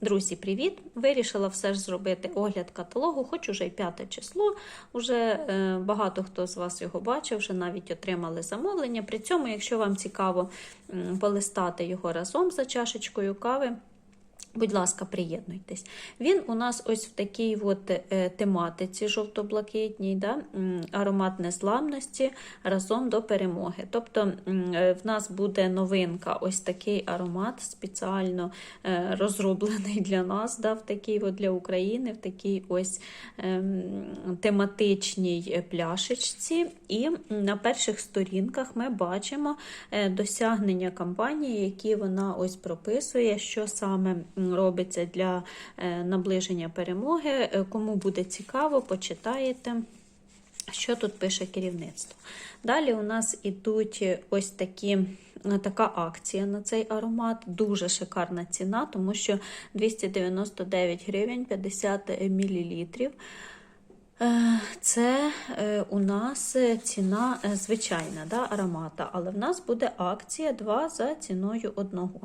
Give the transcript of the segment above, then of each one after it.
Друзі, привіт! Вирішила все ж зробити огляд каталогу, хоч уже й п'яте число. Уже е, багато хто з вас його бачив, вже навіть отримали замовлення. При цьому, якщо вам цікаво полистати його разом за чашечкою кави, Будь ласка, приєднуйтесь. Він у нас ось в такій от е, тематиці жовто-блакитній, да? аромат незламності разом до перемоги. Тобто е, в нас буде новинка, ось такий аромат спеціально е, розроблений для нас, да? в такій от для України, в такій ось ем, тематичній пляшечці. І на перших сторінках ми бачимо досягнення кампанії, які вона ось прописує, що саме робиться для е, наближення перемоги. Е, Кому буде цікаво, почитаєте. Що тут пише керівництво? Далі у нас ідуть ось такі, е, така акція на цей аромат. Дуже шикарна ціна, тому що 299 гривень 50 мл. Е, Це е, у нас ціна е, звичайна да, аромата, але в нас буде акція 2 за ціною одного.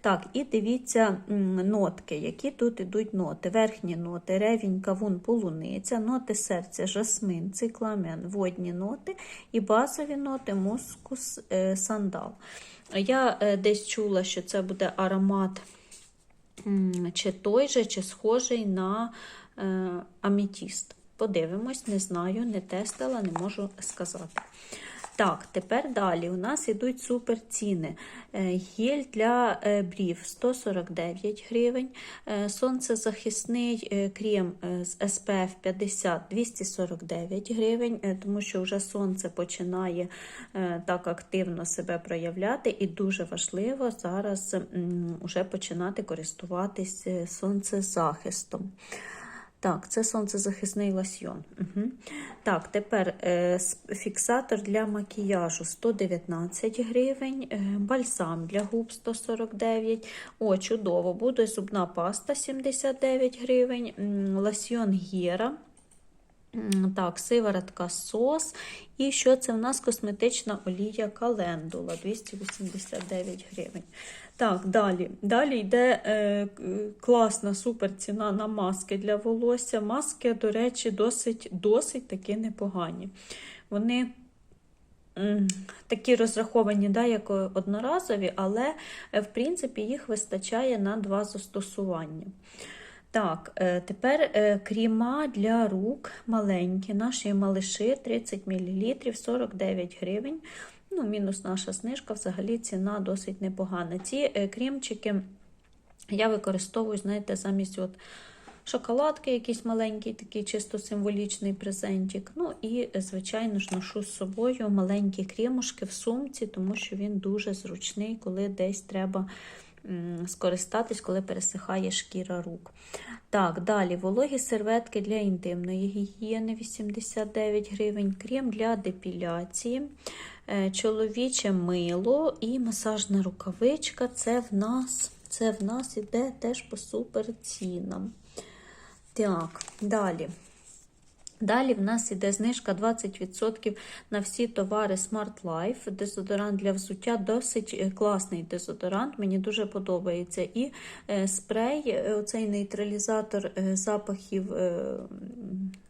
Так, і дивіться нотки, які тут ідуть ноти. Верхні ноти, ревінь, кавун, полуниця, ноти серця, жасмин, цикламен, водні ноти і базові ноти, мускус, сандал. Я десь чула, що це буде аромат чи той же, чи схожий на аметіст. Подивимось, не знаю, не тестила, не можу сказати. Так, тепер далі у нас йдуть супер ціни. Е, Гель для е, брів 149 гривень, е, сонцезахисний крем з SPF 50 249 гривень, тому що вже сонце починає так активно себе проявляти, і дуже важливо зараз м, уже починати користуватись сонцезахистом. Так, це сонцезахисний лосьйон. Угу. Так, тепер е, фіксатор для макіяжу 119 гривень, е, бальзам для губ 149. О, чудово, буде зубна паста 79 гривень, лосьйон Гера. М, Так, сиворотка сос. І що це в нас косметична олія календула 289 гривень. Так, далі. Далі йде е, класна супер ціна на маски для волосся. Маски, до речі, досить, досить таки непогані. Вони такі розраховані, да, як одноразові, але е, в принципі їх вистачає на два застосування. Так, е, тепер е, кріма для рук маленькі, наші малиші 30 мл 49 гривень. Ну, мінус наша знижка, взагалі ціна досить непогана. Ці е, крімчики я використовую, знаєте, замість от шоколадки, якийсь маленький, такий чисто символічний презентик. Ну і, звичайно ж, ношу з собою маленькі крімушки в сумці, тому що він дуже зручний, коли десь треба скористатись, коли пересихає шкіра рук. Так, далі вологі серветки для інтимної гігієни 89 гривень, крем для депіляції, чоловіче мило і масажна рукавичка. Це в нас, це в нас іде теж по супер цінам. Так, далі. Далі в нас іде знижка 20% на всі товари Smart Life. Дезодорант для взуття досить е, класний дезодорант, мені дуже подобається. І е, спрей, е, оцей нейтралізатор запахів,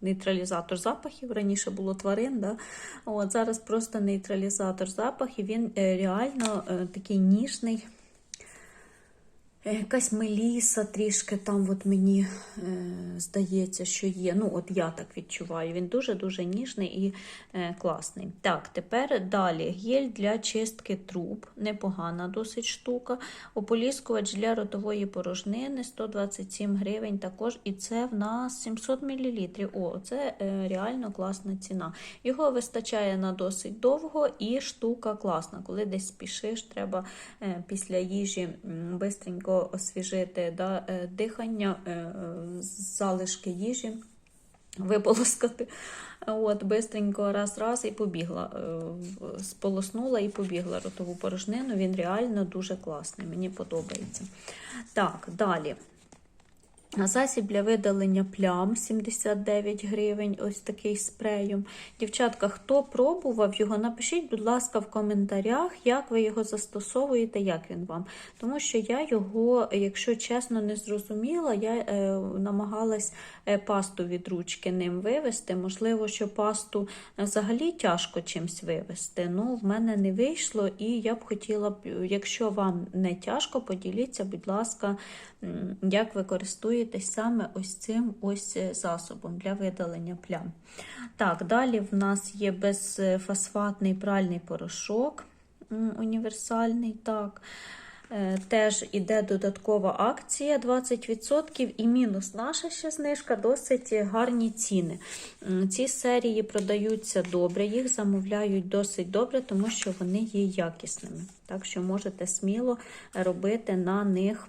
нейтралізатор запахів, раніше було тварин. Да? От, зараз просто нейтралізатор запахів, він реально такий ніжний. Е, Якась меліса трішки там от мені е, здається, що є. Ну, от я так відчуваю. Він дуже-дуже ніжний і е, класний. Так, тепер далі гель для чистки труб. Непогана досить штука. Ополіскувач для ротової порожнини 127 гривень також. І це в нас 700 мл. О, це е, реально класна ціна. Його вистачає на досить довго, і штука класна. Коли десь спішиш, треба е, після їжі м, освіжити да, е, дихання, е, е, залишки їжі. Виполоскати. От, бистренько раз-раз і побігла. Сполоснула і побігла ротову порожнину. Він реально дуже класний, мені подобається. Так, далі. Засіб для видалення плям 79 гривень, ось такий спреєм. Дівчатка, хто пробував його, напишіть, будь ласка, в коментарях, як ви його застосовуєте, як він вам. Тому що я його, якщо чесно, не зрозуміла, я е, намагалась е, пасту від ручки ним вивести. Можливо, що пасту взагалі тяжко чимось вивести. Ну, в мене не вийшло, і я б хотіла якщо вам не тяжко, поділіться, будь ласка, як ви користуєтесь саме ось цим ось е, засобом для видалення плям. Так, далі в нас є безфосфатний пральний порошок універсальний. так. Е, Теж іде додаткова акція 20% і мінус наша ще знижка, досить гарні ціни. Ці серії продаються добре, їх замовляють досить добре, тому що вони є якісними. Так що можете сміло робити на них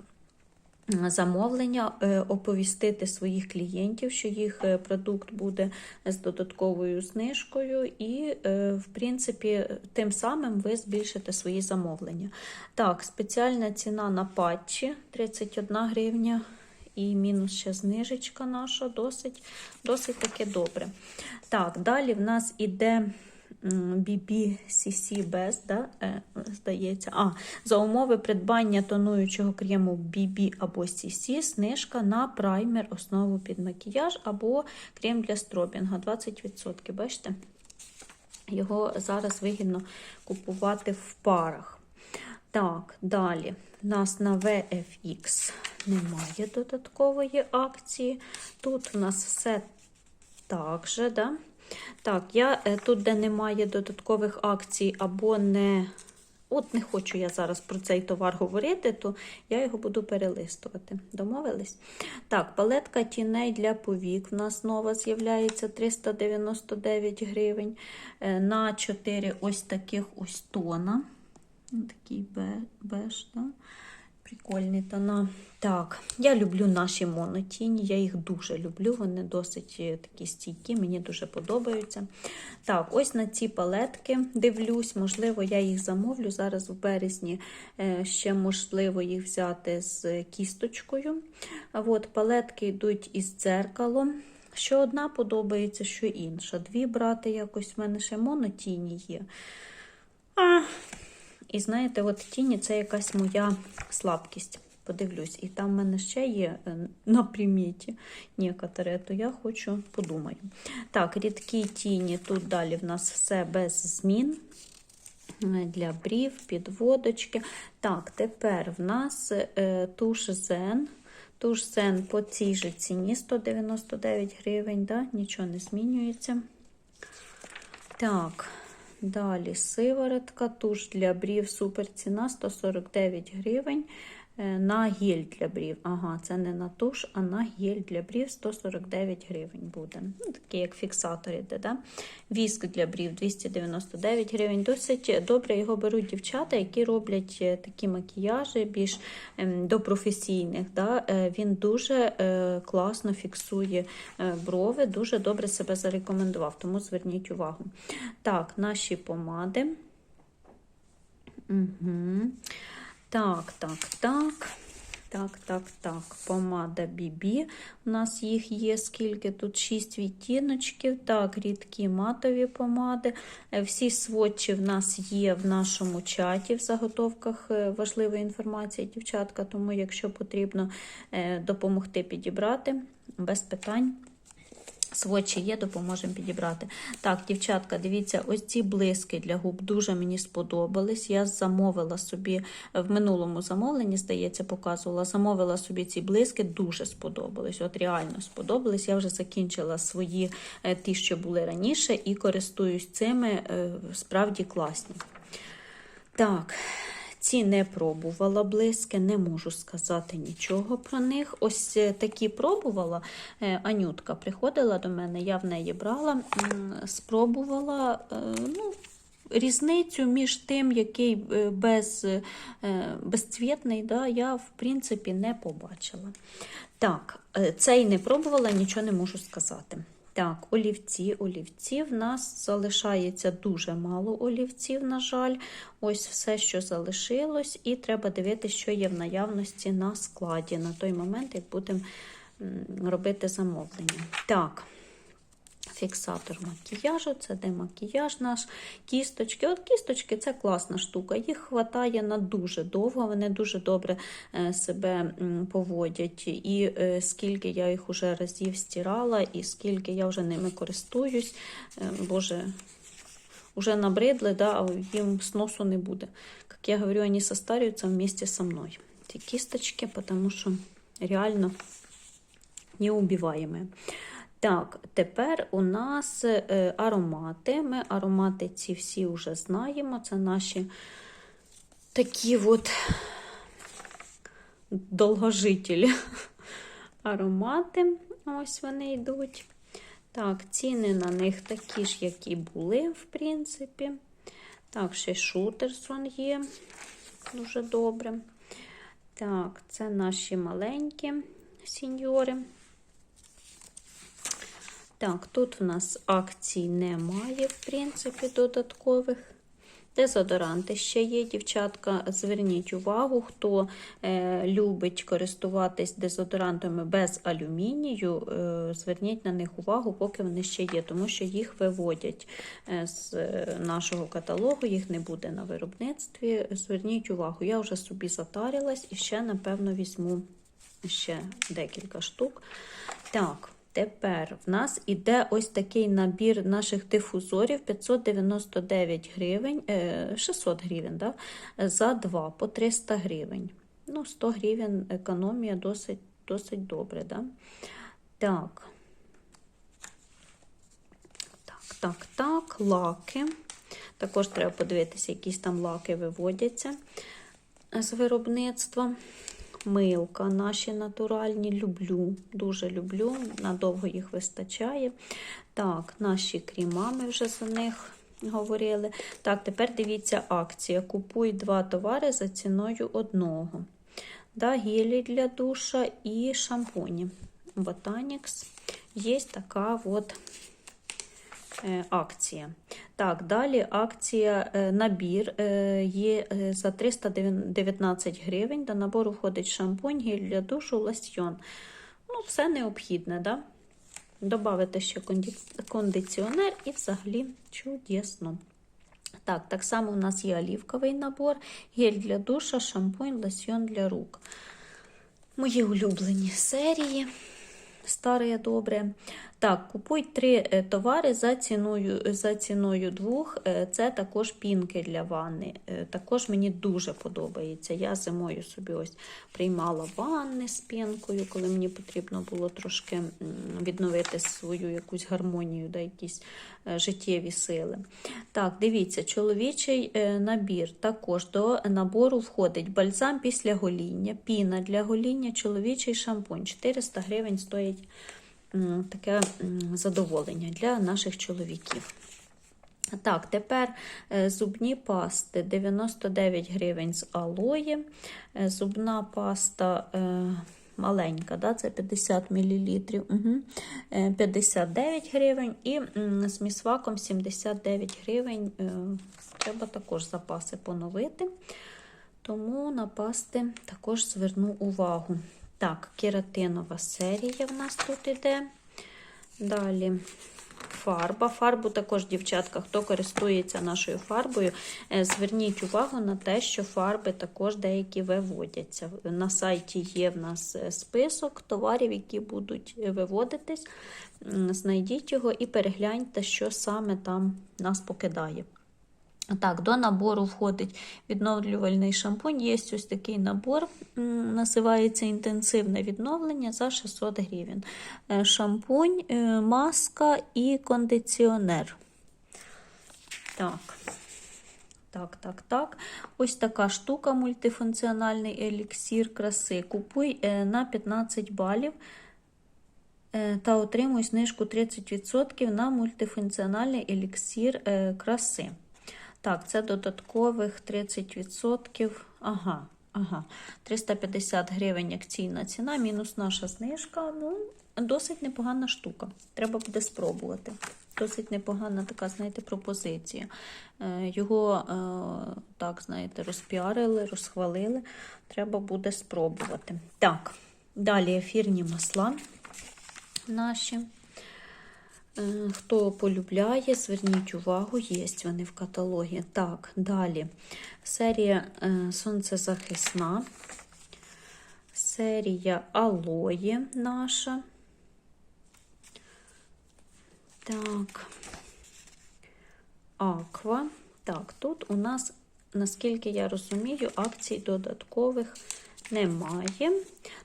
замовлення, е, оповістити своїх клієнтів, що їх е, продукт буде з додатковою знижкою, і, е, в принципі, тим самим ви збільшите свої замовлення. Так, спеціальна ціна на патчі 31 гривня. І мінус ще знижечка наша, досить досить таки добре. Так, далі в нас іде BB-CC да, е, здається. А, за умови придбання тонуючого крему BB або CC, знижка на праймер, основу під макіяж або крем для стробінга 20%. Бачите? Його зараз вигідно купувати в парах. Так, далі. У нас на VFX немає додаткової акції. Тут у нас все так же, да? Так, я е, тут, де немає додаткових акцій, або не. От не хочу я зараз про цей товар говорити, то я його буду перелистувати. Домовились? Так, палетка тіней для повік. В нас нова з'являється 399 гривень. Е, На 4 ось таких ось тона. Такий беж, да? Прикольні тона. Так, я люблю наші монотіні, я їх дуже люблю, вони досить е, такі стійкі, мені дуже подобаються. Так, ось на ці палетки дивлюсь, можливо, я їх замовлю. Зараз в березні е, ще можливо їх взяти з кісточкою. От, Палетки йдуть із дзеркалом. Що одна подобається, що інша. Дві брати якось в мене ще монотіні є. А, і знаєте, от тіні це якась моя слабкість. Подивлюсь, і там в мене ще є е, на приміті некоторе, то я хочу подумаю. Так, рідкі тіні, тут далі в нас все без змін. Е, Для брів, підводочки. Так, тепер в нас е, туш Зен. Туш Зен по цій же ціні 199 гривень, да? нічого не змінюється. Так, Далі сиворотка, туш для брів, супер ціна 149 гривень. Е, на гель для брів. Ага, це не на туш, а на гель для брів 149 гривень буде. Ну, Такий, як фіксатор іде. Да? Віск для брів 299 гривень. Досить добре його беруть дівчата, які роблять е, такі макіяжі більш ем, до професійних. Да? Е, Він дуже класно фіксує брови, дуже добре себе зарекомендував, тому зверніть увагу. Так, наші помади. Угу. Так, так, так. Так, так, так. Помада BB. У нас їх є скільки? Тут 6 відтіночків. Так, рідкі матові помади. Е, всі сводчі в нас є в нашому чаті, в заготовках е, важливої інформації, дівчатка. Тому, якщо потрібно е, допомогти підібрати, без питань. Сводчі є, допоможемо підібрати. Так, дівчатка, дивіться, ось ці блиски для губ дуже мені сподобались. Я замовила собі в минулому замовленні, здається, показувала. Замовила собі ці блиски, дуже сподобались. От реально сподобались. Я вже закінчила свої е, ті, що були раніше, і користуюсь цими е, справді класні. Так. Ці не пробувала блиски, не можу сказати нічого про них. Ось е, такі пробувала. Е, Анютка приходила до мене, я в неї брала, спробувала. Е, ну, Різницю між тим, який без, безцвітний, да, я, в принципі, не побачила. Так, цей не пробувала, нічого не можу сказати. Так, олівці, олівці. В нас залишається дуже мало олівців, на жаль. Ось все, що залишилось, і треба дивитися, що є в наявності на складі на той момент, як будемо робити замовлення. Так. Фіксатор макіяжу, це де макіяж наш, кісточки. От кісточки це класна штука. Їх вистачає на дуже довго, вони дуже добре е, себе поводять. І е, скільки я їх уже разів стирала, і скільки я вже ними користуюсь, е, Боже, уже набридли, да, а їм сносу не буде. Як я говорю, вони состарюються вместе со мною. Ці кісточки, тому що реально неубиваємі. Так, тепер у нас е, аромати. Ми аромати ці всі вже знаємо. Це наші такі от довгожителі аромати. Ось вони йдуть. Так, ціни на них такі ж, які були, в принципі. Так, ще Шутерсон є. Дуже добре. Так, це наші маленькі сіньори. Так, тут в нас акцій немає, в принципі, додаткових. Дезодоранти ще є, дівчатка. Зверніть увагу, хто е, любить користуватись дезодорантами без алюмінію, е, зверніть на них увагу, поки вони ще є, тому що їх виводять е, з е, нашого каталогу, їх не буде на виробництві. Зверніть увагу, я вже собі затарилась і ще, напевно, візьму ще декілька штук. Так. Тепер в нас іде ось такий набір наших дифузорів 599 гривень, е, 600 гривень, да? за 2 по 300 гривень. Ну, 100 гривень економія досить, досить добре. Да? Так. Так, так, так, лаки. Також треба подивитися, якісь там лаки виводяться з виробництва. Милка наші натуральні, люблю, дуже люблю, надовго їх вистачає. Так, наші кріма, ми вже за них говорили. Так, тепер дивіться акція. Купуй два товари за ціною одного. Да, Гелі для душа і шампуні. Botanix. Є така от акція. Так, далі акція е, набір е, є е, за 319 гривень. До набору входить шампунь, гель для душу, лосьйон. Ну, все необхідне, да? Добавити ще кондиціонер і взагалі чудесно. Так, так само у нас є олівковий набор, гель для душа, шампунь, лосьйон для рук. Мої улюблені серії. Старе добре. Так, купуй три е, товари за ціною за ціною двох. Е, Це також пінки для ванни. Е, Також мені дуже подобається. Я зимою собі ось приймала ванни з пінкою, коли мені потрібно було трошки відновити свою якусь гармонію, да, якісь життєві сили. Так, дивіться, чоловічий набір. Також до набору входить бальзам після гоління, піна для гоління, чоловічий шампунь. 400 гривень стоїть таке задоволення для наших чоловіків. Так, тепер е, зубні пасти 99 гривень з алої. Е, Зубна паста е, маленька, да, це 50 мл. Угу. 59 гривень і з місваком 79 гривень. Треба також запаси поновити. Тому на пасти також зверну увагу. Так, кератинова серія в нас тут іде. Далі фарба. Фарбу також, дівчатка, хто користується нашою фарбою, е, зверніть увагу на те, що фарби також деякі виводяться. На сайті є в нас е, список товарів, які будуть виводитись. Знайдіть його і перегляньте, що саме там нас покидає. Так, до набору входить відновлювальний шампунь. Є ось такий набор, називається інтенсивне відновлення за 600 гривень. Е, Шампунь, е, маска і кондиціонер. Так. Так, так, так. Ось така штука, мультифункціональний еліксір краси. Купуй е, на 15 балів та отримуй знижку 30% на мультифункціональний еліксір краси. Так, це додаткових 30%. Ага, ага. 350 гривень акційна ціна, мінус наша знижка. Ну, досить непогана штука. Треба буде спробувати. Досить непогана така, знаєте, пропозиція. Е, Його, е, так, знаєте, розпіарили, розхвалили. Треба буде спробувати. Так, Далі ефірні масла наші. Е, Хто полюбляє, зверніть увагу, є вони в каталогі. Так, далі. Серія е, сонцезахисна, серія алої наша. Так, аква. Так, тут у нас, наскільки я розумію, акцій додаткових немає.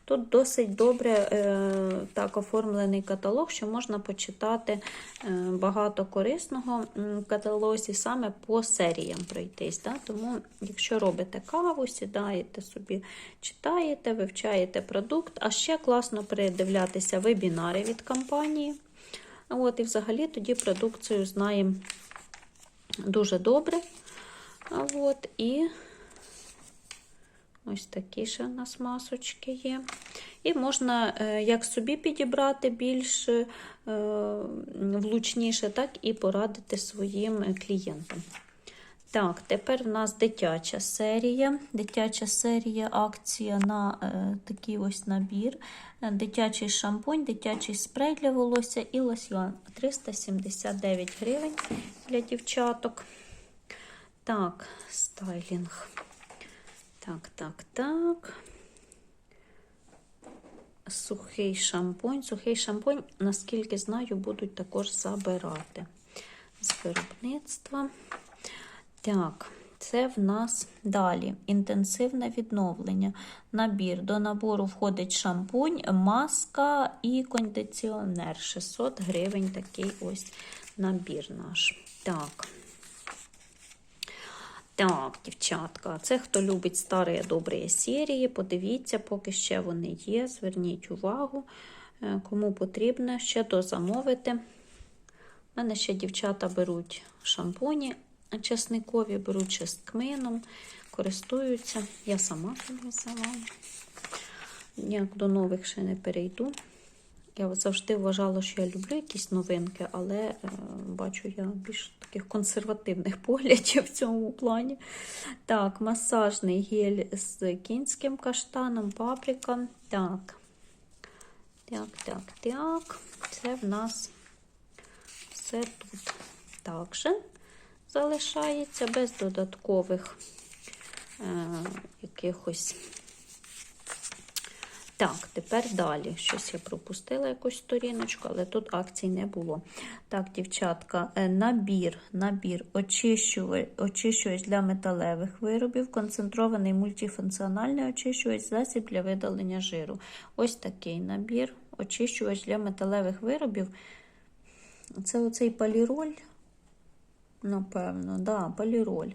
Тут досить добре е, так оформлений каталог, що можна почитати е, багато корисного в каталозі саме по серіям пройтись. Да? Тому, якщо робите каву, сідаєте собі, читаєте, вивчаєте продукт, а ще класно передивлятися вебінари від компанії. От, І взагалі тоді продукцію знаємо дуже добре. От, і Ось такі ще у нас масочки є. І можна е, як собі підібрати більш е, влучніше, так і порадити своїм клієнтам. Так, тепер в нас дитяча серія. Дитяча серія акція на е, такий ось набір. Дитячий шампунь, дитячий спрей для волосся і лосьйон 379 гривень для дівчаток. Так, стайлінг. Так, так, так. Сухий шампунь. Сухий шампунь, наскільки знаю, будуть також забирати з виробництва. Так, це в нас далі інтенсивне відновлення. Набір. До набору входить шампунь, маска і кондиціонер. 600 гривень такий ось набір наш. Так. Так, дівчатка, це хто любить старі добрі серії, подивіться, поки ще вони є. Зверніть увагу, е, кому потрібно ще дозамовити. У мене ще дівчата беруть шампуні чесникові, беруть ще з кмином, користуються. Я сама взяла. Ніяк до нових ще не перейду. Я завжди вважала, що я люблю якісь новинки, але е, бачу я більш таких консервативних поглядів в цьому плані. Так, масажний гель з кінським каштаном, паприка. Так, так, так, так. Це в нас все тут також залишається без додаткових е, якихось. Так, тепер далі. Щось я пропустила якусь сторіночку, але тут акцій не було. Так, дівчатка, е, набір, набір, очищувач, для металевих виробів, концентрований мультифункціональний очищувач, засіб для видалення жиру. Ось такий набір, очищувач для металевих виробів. Це оцей поліроль, напевно, да, поліроль.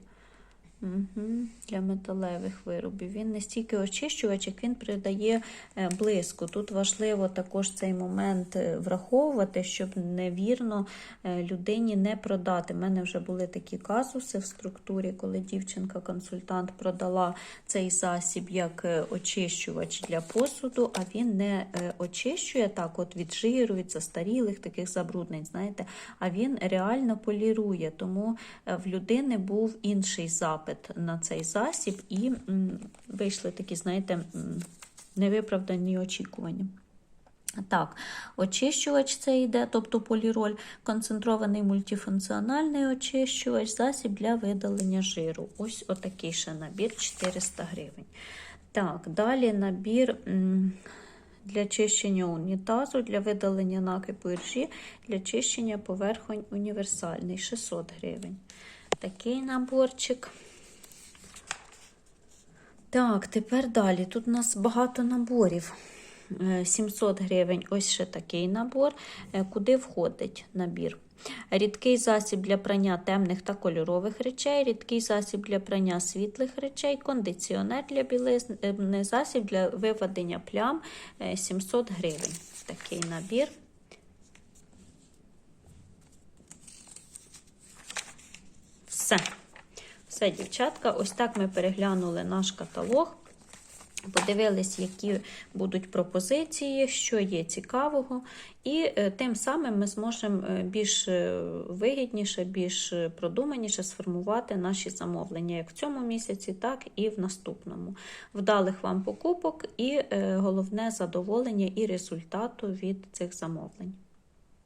Угу. Для металевих виробів. Він не стільки очищувач, як він придає е, блиску. Тут важливо також цей момент е, враховувати, щоб невірно е, людині не продати. У мене вже були такі казуси в структурі, коли дівчинка-консультант продала цей засіб як очищувач для посуду, а він не очищує так от від жиру, від застарілих таких забруднень, знаєте, а він реально полірує. Тому в людини був інший запит запит на цей засіб, і вийшли такі, знаєте, невиправдані очікування. Так, очищувач це йде, тобто поліроль, концентрований мультифункціональний очищувач, засіб для видалення жиру. Ось отакий ще набір 400 гривень. Так, далі набір для чищення унітазу, для видалення накипу іржі, для чищення поверхонь універсальний 600 гривень. Такий наборчик. Так, тепер далі. Тут у нас багато наборів. 700 гривень ось ще такий набор. Е, куди входить набір? Рідкий засіб для прання темних та кольорових речей, рідкий засіб для прання світлих речей, кондиціонер для білизни, засіб для виведення плям 700 е, гривень. Такий набір. Все. Все, дівчатка, ось так ми переглянули наш каталог. подивились, які будуть пропозиції, що є цікавого, і е, тим самим ми зможемо е, більш е, вигідніше, більш продуманіше сформувати наші замовлення як в цьому місяці, так і в наступному. Вдалих вам покупок і головне задоволення і результату від цих замовлень.